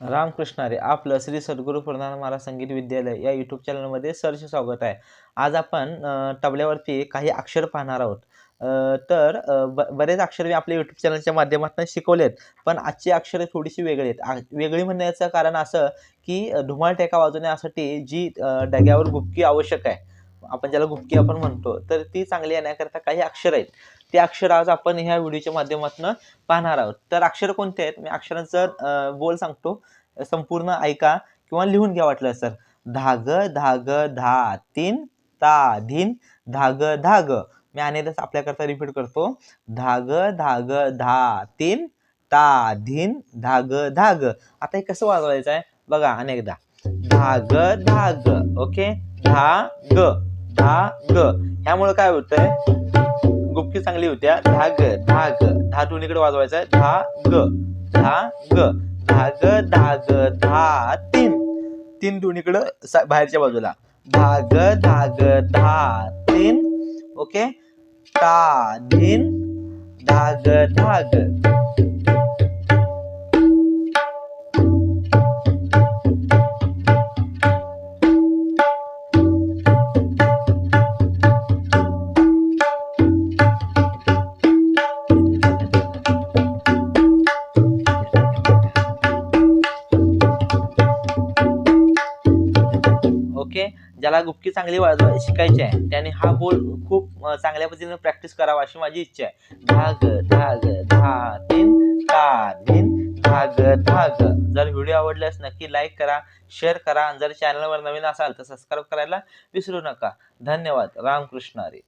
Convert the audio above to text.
रामकृष्ण हरी आपलं श्री सद्गुरू प्रधान महाराज संगीत विद्यालय या यूट्यूब चॅनलमध्ये सरचे स्वागत आहे. आज आपण तबल्यावरती काही अक्षर पाहणार आहोत. तर ब बरेच अक्षर मी आपल्या यूट्यूब चॅनलच्या माध्यमातून शिकवलेत पण आजची अक्षरे थोडीशी वेगळी आहेत. वेगळी म्हणण्याचं कारण असं की धुमाळ टेका वाजवण्यासाठी जी डग्यावर गुपकी आवश्यक आहे आपण ज्याला गुपकी आपण म्हणतो तर ती चांगली येण्याकरता काही अक्षर आहेत. ते अक्षर आज आपण ह्या व्हिडिओच्या माध्यमातून पाहणार आहोत. तर अक्षर कोणते आहेत? मी अक्षरांचं बोल सांगतो. संपूर्ण ऐका किंवा लिहून घ्या वाटलं सर धाग धाग धा तीन ता धीन धाग धाग. मी अनेकदा आपल्याकरता रिपीट करतो. धाग धाग धा तीन ता धीन धाग धाग. आता हे कसं वाजवायचं आहे? बघा अनेकदा. धाग धाग. ओके? धा ग धा ग ह्यामुळे काय होतंय? गुपकी चांगली होत्या. धाग धाग धा दोन्हीकडे वाजवायचं आहे धा ग धाग धाग धा तीन. तीन दोन्हीकडं सा- बाहेरच्या बाजूला. धाग धाग धा तीन. ओके? ता धीन. धाग धाग ओके ज्याला गुप्की चांगली वाजवा शिकायची आहे त्याने हा बोल खूप चांगल्या पद्धतीने प्रॅक्टिस करावा अशी माझी इच्छा आहे. धाग धाग धा तीन का धीन धाग धाग. जर व्हिडिओ आवडल्यास नक्की लाईक करा शेअर करा. आणि जर चॅनलवर नवीन असाल तर सबस्क्राईब करायला विसरू नका. धन्यवाद. रामकृष्ण हरी.